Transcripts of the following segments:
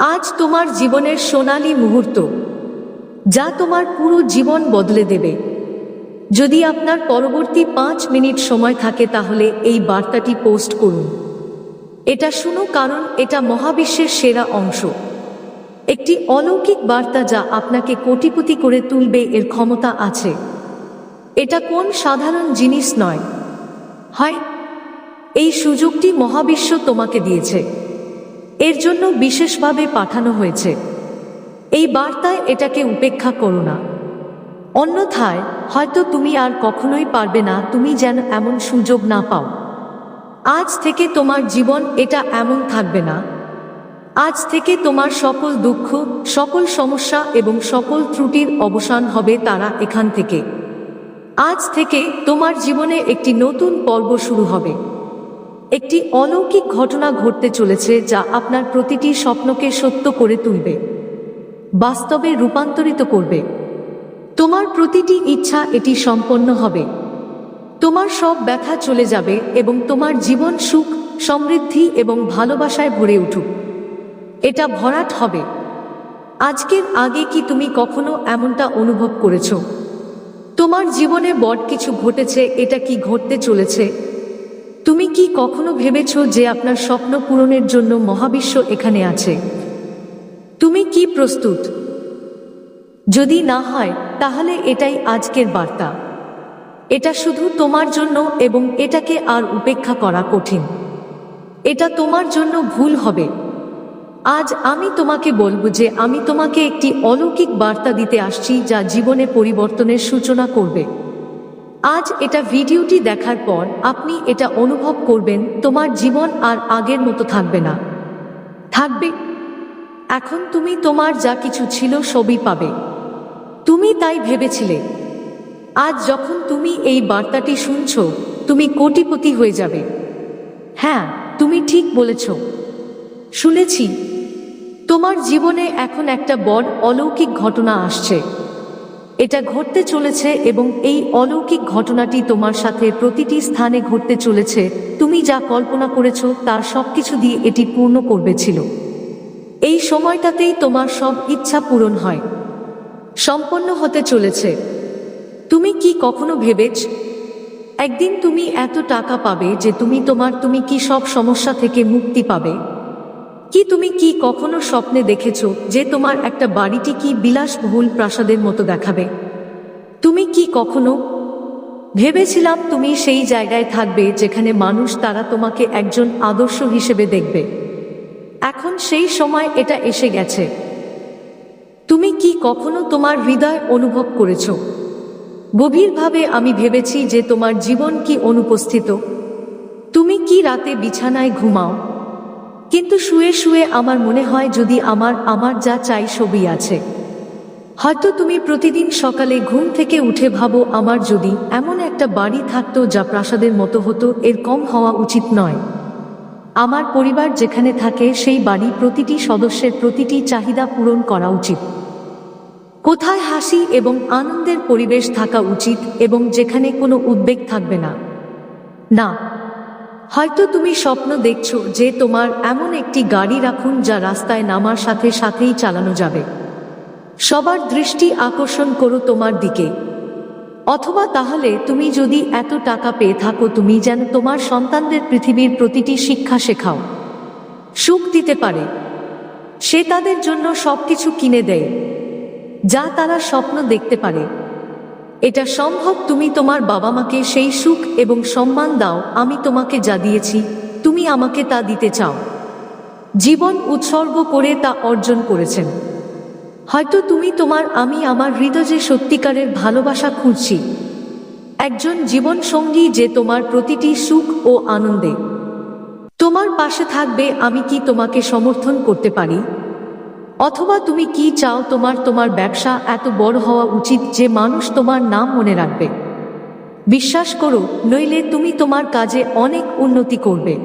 আজ তোমার জীবনের সোনালী মুহূর্ত, যা তোমার পুরো জীবন বদলে দেবে। যদি আপনার পরবর্তী পাঁচ মিনিট সময় থাকে, তাহলে এই বার্তাটি পোস্ট করুন। এটা শুনো কারণ এটা মহাবিশ্বের সেরা অংশ। একটি অলৌকিক বার্তা যা আপনাকে কোটিপতি করে তুলবে, এর ক্ষমতা আছে। এটা কোন সাধারণ জিনিস নয়। হয়, এই সুযোগটি মহাবিশ্ব তোমাকে দিয়েছে। এর জন্য বিশেষভাবে পাঠানো হয়েছে। এই বার্তায় এটাকে উপেক্ষা করো না। অন্যথায় হয়তো তুমি আর কখনোই পারবে না, তুমি যেন এমন সুযোগ না পাও। আজ থেকে তোমার জীবন এটা এমন থাকবে না। আজ থেকে তোমার সকল দুঃখ, সকল সমস্যা এবং সকল ত্রুটির অবসান হবে তারা এখান থেকে। আজ থেকে তোমার জীবনে একটি নতুন পর্ব শুরু হবে। একটি অলৌকিক ঘটনা ঘটতে চলেছে যা আপনার প্রতিটি স্বপ্নকে সত্য করে তুলবে, বাস্তবে রূপান্তরিত করবে। তোমার প্রতিটি ইচ্ছা এটি সম্পন্ন হবে। তোমার সব ব্যথা চলে যাবে এবং তোমার জীবন সুখ, সমৃদ্ধি এবং ভালোবাসায় ভরে উঠুক। এটা ভরাট হবে। আজকের আগে কি তুমি কখনো এমনটা অনুভব করেছ? তোমার জীবনে বট কিছু ঘটেছে, এটা কি ঘটতে চলেছে? তুমি কি কখনো ভেবেছ যে আপনার স্বপ্ন পূরণের জন্য মহাবিশ্ব এখানে আছে? তুমি কি প্রস্তুত? যদি না হয়, তাহলে এটাই আজকের বার্তা। এটা শুধু তোমার জন্য এবং এটাকে আর উপেক্ষা করা কঠিন। এটা তোমার জন্য ভুল হবে। আজ আমি তোমাকে বলব যে আমি তোমাকে একটি অলৌকিক বার্তা দিতে আসছি যা জীবনে পরিবর্তনের সূচনা করবে। আজ এটা ভিডিওটি দেখার পর আপনি এটা অনুভব করবেন, তোমার জীবন আর আগের মতো থাকবে না। থাকবে। এখন তুমি তোমার যা কিছু ছিল সবই পাবে। তুমি তাই ভেবেছিলে। আজ যখন তুমি এই বার্তাটি শুনছ, তুমি কোটিপতি হয়ে যাবে। হ্যাঁ তুমি ঠিক বলেছ। শুনেছি। তোমার জীবনে এখন একটা বড় অলৌকিক ঘটনা আসছে। এটা ঘটতে চলেছে এবং এই অলৌকিক ঘটনাটি তোমার সাথে প্রতিটি স্থানে ঘটতে চলেছে। তুমি যা কল্পনা করেছ, তার সবকিছু দিয়ে এটি পূর্ণ করবে ছিল। এই সময়টাতেই তোমার সব ইচ্ছা পূরণ হয়। সম্পন্ন হতে চলেছে। তুমি কি কখনো ভেবেছ? একদিন তুমি এত টাকা পাবে যে তুমি তোমার, তুমি কি সব সমস্যা থেকে মুক্তি পাবে? কি তুমি কি কখনো স্বপ্নে দেখেছ যে তোমার একটা বাড়িটি কি বিলাসবহুল প্রাসাদের মতো দেখাবে? তুমি কি কখনো ভেবেছিলাম তুমি সেই জায়গায় থাকবে যেখানে মানুষ তারা তোমাকে একজন আদর্শ হিসেবে দেখবে। এখন সেই সময় এটা এসে গেছে। তুমি কি কখনো তোমার হৃদয় অনুভব করেছ? গভীরভাবে আমি ভেবেছি যে তোমার জীবন কি অনুপস্থিত? তুমি কি রাতে বিছানায় ঘুমাও? কিন্তু শুয়ে শুয়ে আমার মনে হয় যদি আমার আমার যা চাই সবই আছে। হয়তো তুমি প্রতিদিন সকালে ঘুম থেকে উঠে ভাবো, আমার যদি এমন একটা বাড়ি থাকতো যা প্রাসাদের মতো হতো, এর কম হওয়া উচিত নয়। আমার পরিবার যেখানে থাকে, সেই বাড়ি প্রতিটি সদস্যের প্রতিটি চাহিদা পূরণ করা উচিত। কোথায় হাসি এবং আনন্দের পরিবেশ থাকা উচিত এবং যেখানে কোনো উদ্বেগ থাকবে না? না হয়তো তুমি স্বপ্ন দেখছ যে তোমার এমন একটি গাড়ি রাখুন যা রাস্তায় নামার সাথে সাথেই চালানো যাবে। সবার দৃষ্টি আকর্ষণ করো তোমার দিকে। অথবা তাহলে তুমি যদি এত টাকা পেয়ে থাকো, তুমি যেন তোমার সন্তানদের পৃথিবীর প্রতিটি শিক্ষা শেখাও। সুখ দিতে পারে। সে তাদের জন্য সবকিছু কিনে দেয়। যা তারা স্বপ্ন দেখতে পারে। এটা সম্ভব তুমি তোমার বাবা মাকে সেই সুখ এবং সম্মান দাও, আমি তোমাকে যা দিয়েছি, তুমি আমাকে তা দিতে চাও। জীবন উৎসর্গ করে তা অর্জন করেছেন। হয়তো তুমি তোমার, আমি আমার হৃদয়ে সত্যিকারের ভালোবাসা খুঁজছি। একজন জীবন সঙ্গী যে তোমার প্রতিটি সুখ ও আনন্দে। তোমার পাশে থাকবে, আমি কি তোমাকে সমর্থন করতে পারি? অথবা তুমি কি চাও তোমার তোমার ব্যবসা এত বড় হওয়া উচিত যে মানুষ তোমার নাম মনে রাখবে? বিশ্বাস করো, নইলে তুমি তোমার কাজে অনেক উন্নতি করবে।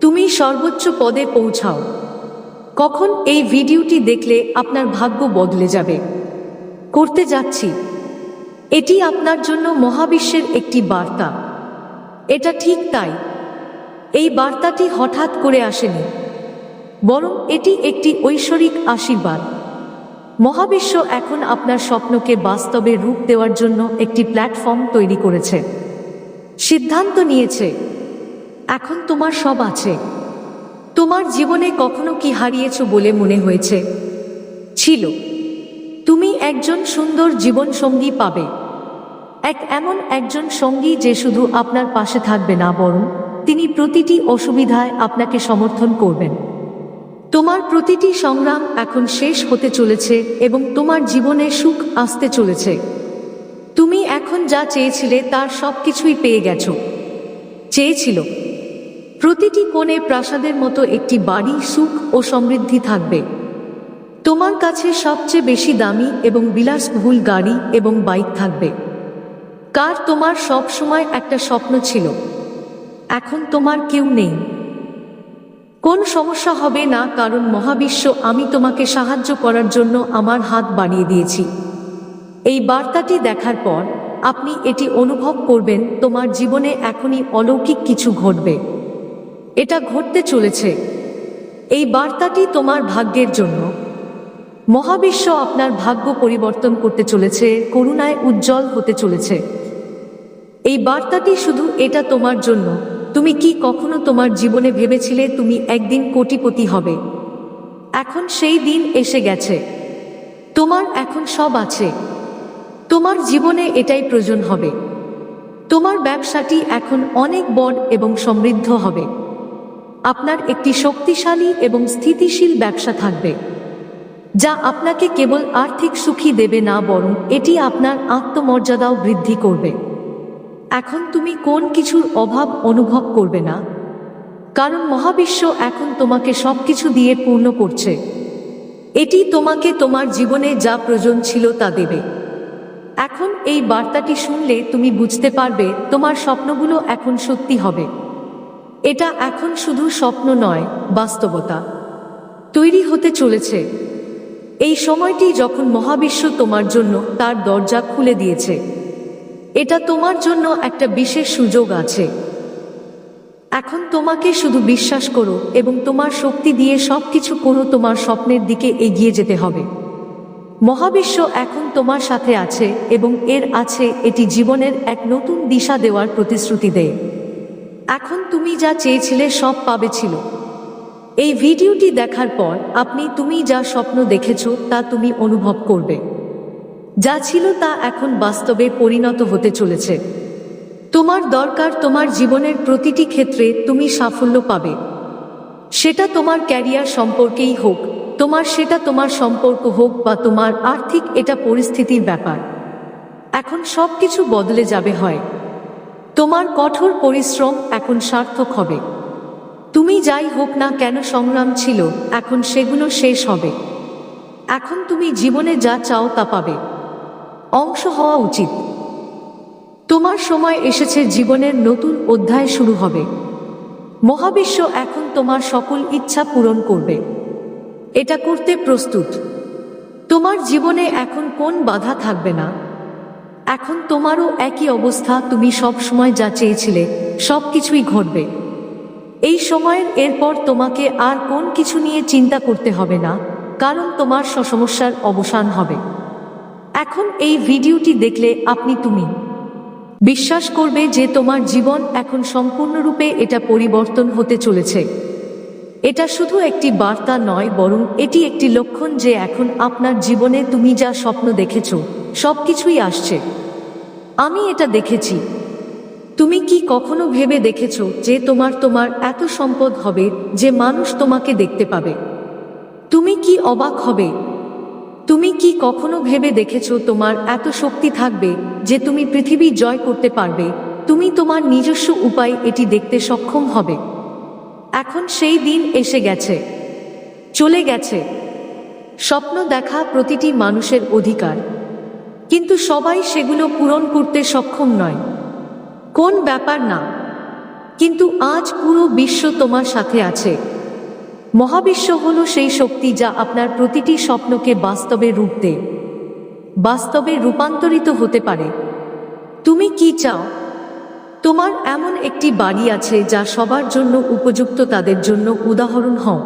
তুমি সর্বোচ্চ পদে পৌঁছাও। কখন এই ভিডিওটি দেখলে আপনার ভাগ্য বদলে যাবে। করতে যাচ্ছি। এটি আপনার জন্য মহাবিশ্বের একটি বার্তা। এটা ঠিক তাই। এই বার্তাটি হঠাৎ করে আসেনি। বরং এটি একটি ঐশ্বরিক আশীর্বাদ। মহাবিশ্ব এখন আপনার স্বপ্নকে বাস্তবে রূপ দেওয়ার জন্য একটি প্ল্যাটফর্ম তৈরি করেছে। সিদ্ধান্ত নিয়েছে, এখন তোমার সব আছে। তোমার জীবনে কখনো কি হারিয়েছ বলে মনে হয়েছে? ছিল। তুমি একজন সুন্দর জীবনসঙ্গী পাবে। এক এমন একজন সঙ্গী যে শুধু আপনার পাশে থাকবে না, বরং তিনি প্রতিটি অসুবিধায় আপনাকে সমর্থন করবেন। তোমার প্রতিটি সংগ্রাম এখন শেষ হতে চলেছে এবং তোমার জীবনে সুখ আসতে চলেছে। তুমি এখন যা চেয়েছিলে তার সব কিছুই পেয়ে গেছো। চেয়েছিল। প্রতিটি কোণে প্রাসাদের মতো একটি বাড়ি, সুখ ও সমৃদ্ধি থাকবে। তোমার কাছে সবচেয়ে বেশি দামি এবং বিলাসবহুল গাড়ি এবং বাইক থাকবে। কার তোমার সব সময় একটা স্বপ্ন ছিল? এখন তোমার কেউ নেই। কোন সমস্যা হবে না, কারণ মহাবিশ্ব, আমি তোমাকে সাহায্য করার জন্য আমার হাত বাড়িয়ে দিয়েছি। এই বার্তাটি দেখার পর, আপনি এটি অনুভব করবেন, তোমার জীবনে এখনই অলৌকিক কিছু ঘটবে। এটা ঘটতে চলেছে। এই বার্তাটি তোমার ভাগ্যের জন্য। মহাবিশ্ব আপনার ভাগ্য পরিবর্তন করতে চলেছে, করুণায় উজ্জ্বল হতে চলেছে। এই বার্তাটি শুধু এটা তোমার জন্য তুমি কি কখনো তোমার জীবনে ভেবেছিলে তুমি একদিন কোটিপতি হবে? এখন সেই দিন এসে গেছে। তোমার এখন সব আছে। তোমার জীবনে এটাই প্রয়োজন হবে। তোমার ব্যবসাটি এখন অনেক বড় এবং সমৃদ্ধ হবে। আপনার একটি শক্তিশালী এবং স্থিতিশীল ব্যবসা থাকবে। যা আপনাকে কেবল আর্থিক সুখী দেবে না, বরং এটি আপনার আত্মমর্যাদাও বৃদ্ধি করবে। এখন তুমি কোন কিছুর অভাব অনুভব করবে না? কারণ মহাবিশ্ব এখন তোমাকে সবকিছু দিয়ে পূর্ণ করছে। এটি তোমাকে তোমার জীবনে যা প্রয়োজন ছিল তা দেবে। এখন এই বার্তাটি শুনলে তুমি বুঝতে পারবে তোমার স্বপ্নগুলো এখন সত্যি হবে। এটা এখন শুধু স্বপ্ন নয়, বাস্তবতা তৈরি হতে চলেছে। এই সময়টি যখন মহাবিশ্ব তোমার জন্য তার দরজা খুলে দিয়েছে। এটা তোমার জন্য একটা বিশেষ সুযোগ আছে। এখন তোমাকে শুধু বিশ্বাস করো এবং তোমার শক্তি দিয়ে সব কিছু করো, তোমার স্বপ্নের দিকে এগিয়ে যেতে হবে। মহাবিশ্ব এখন তোমার সাথে আছে এবং এর আছে এটি জীবনের এক নতুন দিশা দেওয়ার প্রতিশ্রুতি দেয়। এখন তুমি যা চেয়েছিলে সব পাবে ছিল। এই ভিডিওটি দেখার পর আপনি তুমি যা স্বপ্ন দেখেছ তা তুমি অনুভব করবে। যা ছিল তা এখন বাস্তবে পরিণত হতে চলেছে। তোমার দরকার তোমার জীবনের প্রতিটি ক্ষেত্রে তুমি সাফল্য পাবে। সেটা তোমার ক্যারিয়ার সম্পর্কেই হোক, তোমার সেটা তোমার সম্পর্ক হোক বা তোমার আর্থিক এটা পরিস্থিতির ব্যাপার। এখন সব কিছু বদলে যাবে হয়। তোমার কঠোর পরিশ্রম এখন সার্থক হবে। তুমি যাই হোক না কেন সংগ্রাম ছিল, এখন সেগুলো শেষ হবে। এখন তুমি জীবনে যা চাও তা পাবে। অংশ হওয়া উচিত। তোমার সময় এসেছে, জীবনের নতুন অধ্যায় শুরু হবে। মহাবিশ্ব এখন তোমার সকল ইচ্ছা পূরণ করবে। এটা করতে প্রস্তুত। তোমার জীবনে এখন কোন বাধা থাকবে না। এখন তোমারও একই অবস্থা, তুমি সব সময় যা চেয়েছিলে সব কিছুই ঘটবে। এই সময়ের এরপর তোমাকে আর কোন কিছু নিয়ে চিন্তা করতে হবে না, কারণ তোমার সমস্যার অবসান হবে। এখন এই ভিডিওটি দেখলে আপনি তুমি। বিশ্বাস করবে যে তোমার জীবন এখন সম্পূর্ণরূপে এটা পরিবর্তন হতে চলেছে। এটা শুধু একটি বার্তা নয়, বরং এটি একটি লক্ষণ যে এখন আপনার জীবনে তুমি যা স্বপ্ন দেখেছ সব কিছুই আসছে। আমি এটা দেখেছি। তুমি কি কখনো ভেবে দেখেছ যে তোমার তোমার এত সম্পদ হবে যে মানুষ তোমাকে দেখতে পাবে? তুমি কি অবাক হবে? তুমি কি কখনো ভেবে দেখেছ তোমার এত শক্তি থাকবে যে তুমি পৃথিবী জয় করতে পারবে? তুমি তোমার নিজস্ব উপায় এটি দেখতে সক্ষম হবে। এখন সেই দিন এসে গেছে। চলে গেছে। স্বপ্ন দেখা প্রতিটি মানুষের অধিকার। কিন্তু সবাই সেগুলো পূরণ করতে সক্ষম নয়। কোন ব্যাপার না। কিন্তু আজ পুরো বিশ্ব তোমার সাথে আছে। মহাবিশ্ব হলো সেই শক্তি যা আপনার প্রতিটি স্বপ্নকে বাস্তবে রূপ দেয়। বাস্তবে রূপান্তরিত হতে পারে। তুমি কি চাও? তোমার এমন একটি বাড়ি আছে যা সবার জন্য উপযুক্ত তাদের জন্য উদাহরণ হও।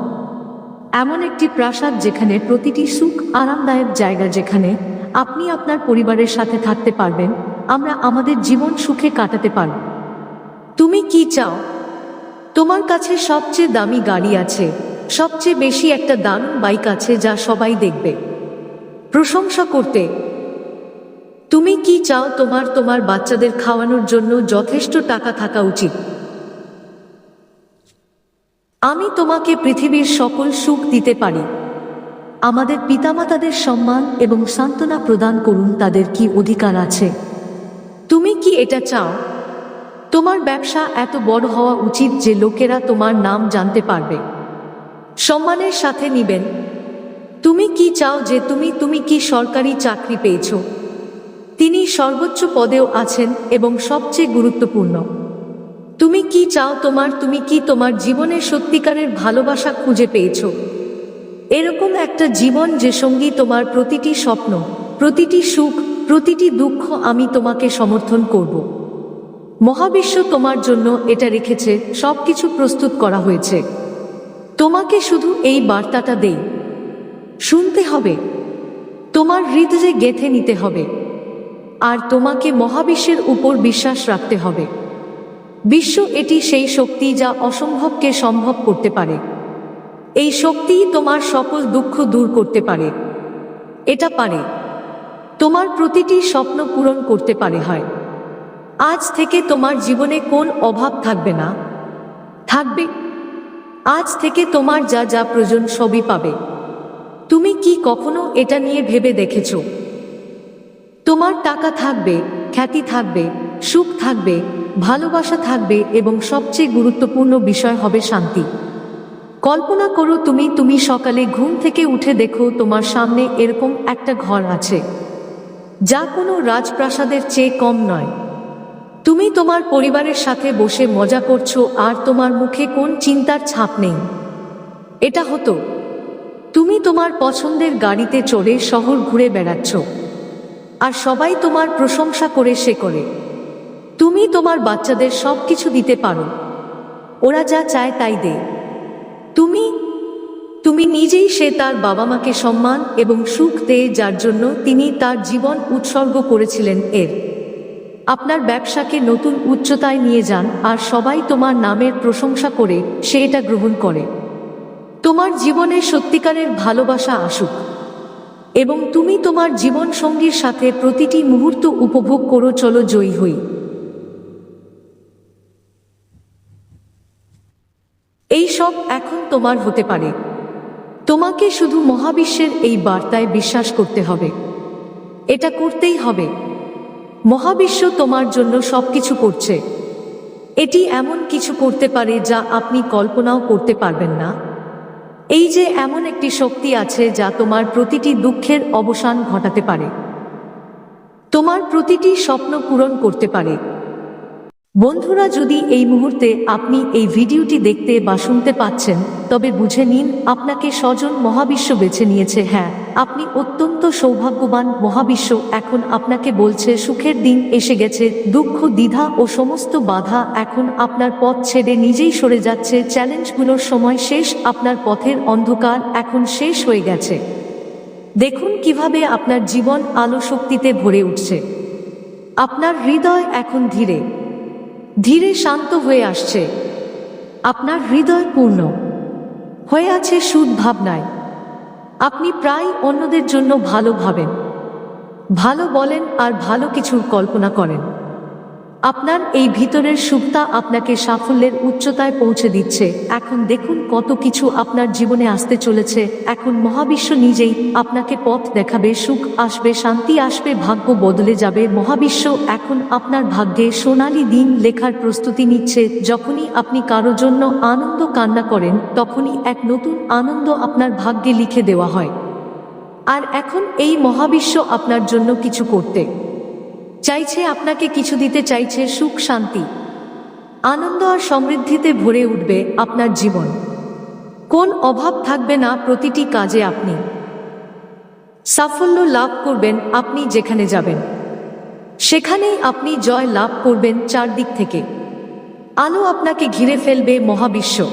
এমন একটি প্রাসাদ যেখানে প্রতিটি সুখ আরামদায়ক জায়গা যেখানে আপনি আপনার পরিবারের সাথে থাকতে পারবেন, আমরা আমাদের জীবন সুখে কাটাতে পারব। তুমি কি চাও? তোমার কাছে সবচেয়ে দামি গাড়ি আছে। সবচেয়ে বেশি একটা দান বাইক আছে যা সবাই দেখবে। প্রশংসা করতে, তুমি কি চাও তোমার তোমার বাচ্চাদের খাওয়ানোর জন্য যথেষ্ট টাকা থাকা উচিত? আমি তোমাকে পৃথিবীর সকল সুখ দিতে পারি। আমাদের পিতামাতাদের সম্মান এবং সান্ত্বনা প্রদান করুন, তাদের কি অধিকার আছে? তুমি কি এটা চাও? তোমার ব্যবসা এত বড় হওয়া উচিত যে লোকেরা তোমার নাম জানতে পারবে। সম্মানের সাথে নিবেন। তুমি কি চাও যে তুমি তুমি কি সরকারি চাকরি পেয়েছ? তিনি সর্বোচ্চ পদেও আছেন এবং সবচেয়ে গুরুত্বপূর্ণ। তুমি কি চাও তোমার, তুমি কি তোমার জীবনে সত্যিকারের ভালোবাসা খুঁজে পেয়েছ? এরকম একটা জীবন যে সঙ্গী তোমার প্রতিটি স্বপ্ন, প্রতিটি সুখ, প্রতিটি দুঃখ আমি তোমাকে সমর্থন করব। মহাবিশ্ব তোমার জন্য এটা রেখেছে, সবকিছু প্রস্তুত করা হয়েছে। তোমাকে শুধু এই বার্তাটা দেই। শুনতে হবে। তোমার হৃদয়ে গেথে নিতে হবে। আর তোমাকে মহাবিশ্বের উপর বিশ্বাস রাখতে হবে। বিশ্ব এটি সেই শক্তি যা অসম্ভবকে সম্ভব করতে পারে। এই শক্তিই তোমার সকল দুঃখ দূর করতে পারে। এটা পারে। তোমার প্রতিটি স্বপ্ন পূরণ করতে পারে হয়। আজ থেকে তোমার জীবনে কোন অভাব থাকবে না? থাকবে আজ থেকে তোমার যা যা প্রয়োজন সবই পাবে। তুমি কি কখনো এটা নিয়ে ভেবে দেখেছ? তোমার টাকা থাকবে, খ্যাতি থাকবে, সুখ থাকবে, ভালোবাসা থাকবে এবং সবচেয়ে গুরুত্বপূর্ণ বিষয় হবে শান্তি। কল্পনা করো তুমি তুমি সকালে ঘুম থেকে উঠে দেখো তোমার সামনে এরকম একটা ঘর আছে। যা কোনো রাজপ্রাসাদের চেয়ে কম নয়। তুমি তোমার পরিবারের সাথে বসে মজা করছ আর তোমার মুখে কোন চিন্তার ছাপ নেই। এটা হতো। তুমি তোমার পছন্দের গাড়িতে চড়ে শহর ঘুরে বেড়াচ্ছ। আর সবাই তোমার প্রশংসা করে সে করে। তুমি তোমার বাচ্চাদের সব কিছু দিতে পারো। ওরা যা চায় তাই দে। তুমি তুমি নিজেই সে তার বাবা মাকে সম্মান এবং সুখ দেয় যার জন্য তিনি তার জীবন উৎসর্গ করেছিলেন এর। আপনার ব্যবসাকে নতুন উচ্চতায় নিয়ে যান আর সবাই তোমার নামের প্রশংসা করে সে এটা গ্রহণ করে। তোমার জীবনে সত্যিকারের ভালোবাসা আসুক এবং তুমি তোমার জীবন সঙ্গীর সাথে প্রতিটি মুহূর্ত উপভোগ করো, চলো জয়ী হই। এই সব এখন তোমার হতে পারে। তোমাকে শুধু মহাবিশ্বের এই বার্তায় বিশ্বাস করতে হবে। এটা করতেই হবে। মহাবিশ্ব তোমার জন্য সবকিছু করছে। এটি এমন কিছু করতে পারে যা আপনি কল্পনাও করতে পারবেন না। এই যে এমন একটি শক্তি আছে যা তোমার প্রতিটি দুঃখের অবসান ঘটাতে পারে। তোমার প্রতিটি স্বপ্ন পূরণ করতে পারে। বন্ধুরা, যদি এই মুহূর্তে আপনি এই ভিডিওটি দেখতে বা শুনতে পাচ্ছেন, তবে বুঝে নিন, আপনাকে স্বজন মহাবিশ্ব বেছে নিয়েছে। হ্যাঁ আপনি অত্যন্ত সৌভাগ্যবান মহাবিশ্ব, এখন আপনাকে বলছে, সুখের দিন এসে গেছে, দুঃখ, দ্বিধা ও সমস্ত বাধা এখন আপনার পথ ছেড়ে নিজেই সরে যাচ্ছে, চ্যালেঞ্জগুলোর সময় শেষ, আপনার পথের অন্ধকার এখন শেষ হয়ে গেছে। দেখুন কীভাবে আপনার জীবন আলো শক্তিতে ভরে উঠছে। আপনার হৃদয় এখন ধীরে ধীরে শান্ত হয়ে আসছে। আপনার হৃদয় পূর্ণ। হয়ে আছে সুদ ভাবনায়। আপনি প্রায় অন্যদের জন্য ভালো ভাবেন। ভালো বলেন আর ভালো কিছুর কল্পনা করেন। আপনার এই ভিতরের সুক্তা আপনাকে সাফল্যের উচ্চতায় পৌঁছে দিচ্ছে। এখন দেখুন কত কিছু আপনার জীবনে আসতে চলেছে। এখন মহাবিশ্ব নিজেই আপনাকে পথ দেখাবে, সুখ আসবে, শান্তি আসবে, ভাগ্য বদলে যাবে। মহাবিশ্ব এখন আপনার ভাগ্যে সোনালী দিন লেখার প্রস্তুতি নিচ্ছে। যখনই আপনি কারও জন্য আনন্দ কান্না করেন, তখনই এক নতুন আনন্দ আপনার ভাগ্যে লিখে দেওয়া হয়। আর এখন এই মহাবিশ্ব আপনার জন্য কিছু করতে। চাইছে আপনাকে কিছু দিতে চাইছে সুখ, শান্তি। আনন্দ আর সমৃদ্ধিতে ভরে উঠবে আপনার জীবন। কোন অভাব থাকবে না প্রতিটি কাজে আপনি। সাফল্য লাভ করবেন আপনি যেখানে যাবেন। সেখানেই আপনি জয় লাভ করবেন চারদিক থেকে। আলো আপনাকে ঘিরে ফেলবে মহাবিশ্ব।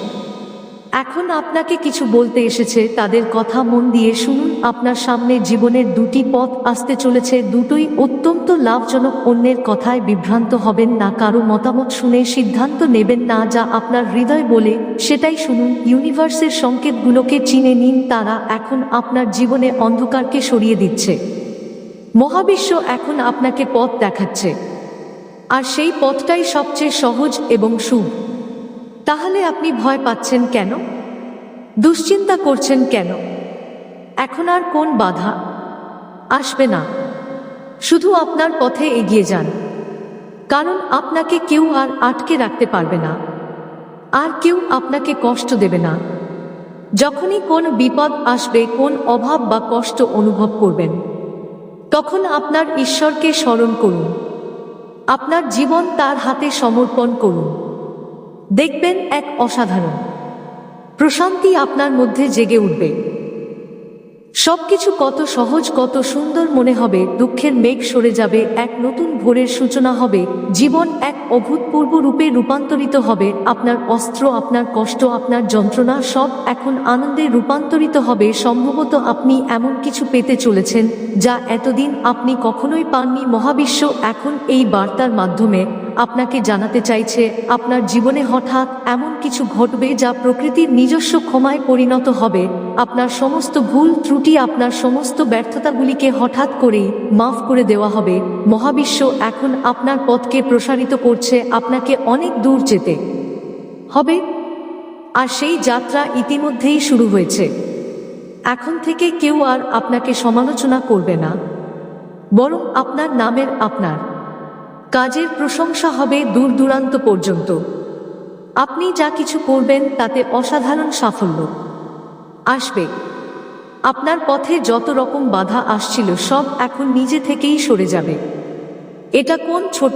এখন আপনাকে কিছু বলতে এসেছে, তাদের কথা মন দিয়ে শুনুন, আপনার সামনে জীবনের দুটি পথ আসতে চলেছে, দুটোই অত্যন্ত লাভজনক, অন্যের কথায় বিভ্রান্ত হবেন না, কারও মতামত শুনে সিদ্ধান্ত নেবেন না, যা আপনার হৃদয় বলে, সেটাই শুনুন, ইউনিভার্সের সংকেতগুলোকে চিনে নিন, তারা এখন আপনার জীবনে অন্ধকারকে সরিয়ে দিচ্ছে। মহাবিশ্ব এখন আপনাকে পথ দেখাচ্ছে। আর সেই পথটাই সবচেয়ে সহজ এবং শুভ তাহলে আপনি ভয় পাচ্ছেন কেন? দুশ্চিন্তা করছেন কেন? এখন আর কোন বাধা? আসবে না। শুধু আপনার পথে এগিয়ে যান। কারণ আপনাকে কেউ আর আটকে রাখতে পারবে না। আর কেউ আপনাকে কষ্ট দেবে না। যখনই কোন বিপদ আসবে, কোন অভাব বা কষ্ট অনুভব করবেন, তখন আপনার ঈশ্বরকে স্মরণ করুন। আপনার জীবন তার হাতে সমর্পণ করুন। দেখবেন এক অসাধারণ। প্রশান্তি আপনার মধ্যে জেগে উঠবে। সবকিছু কত সহজ, কত সুন্দর মনে হবে, দুঃখের মেঘ সরে যাবে, এক নতুন ভোরের সূচনা হবে, জীবন এক অভূতপূর্ব রূপে রূপান্তরিত হবে, আপনার অস্ত্র, আপনার কষ্ট, আপনার যন্ত্রণা সব এখন আনন্দে রূপান্তরিত হবে, সম্ভবত আপনি এমন কিছু পেতে চলেছেন, যা এতদিন আপনি কখনোই পাননি, মহাবিশ্ব এখন এই বার্তার মাধ্যমে আপনাকে জানাতে চাইছে, আপনার জীবনে হঠাৎ এমন কিছু ঘটবে যা প্রকৃতির নিজস্ব ক্ষমায় পরিণত হবে। আপনার সমস্ত ভুল, ত্রুটি আপনার সমস্ত ব্যর্থতাগুলিকে হঠাৎ করেই মাফ করে দেওয়া হবে। মহাবিশ্ব এখন আপনার পথকে প্রসারিত করছে, আপনাকে অনেক দূর যেতে হবে। আর সেই যাত্রা ইতিমধ্যেই শুরু হয়েছে। এখন থেকে কেউ আর আপনাকে সমালোচনা করবে না। বরং আপনার নামের আপনার। কাজের প্রশংসা হবে দূর দূরান্ত পর্যন্ত। আপনি যা কিছু করবেন তাতে অসাধারণ সাফল্য। আসবে। আপনার পথে যত রকম বাধা আসছিল সব এখন নিজে থেকেই সরে যাবে। এটা কোন ছোট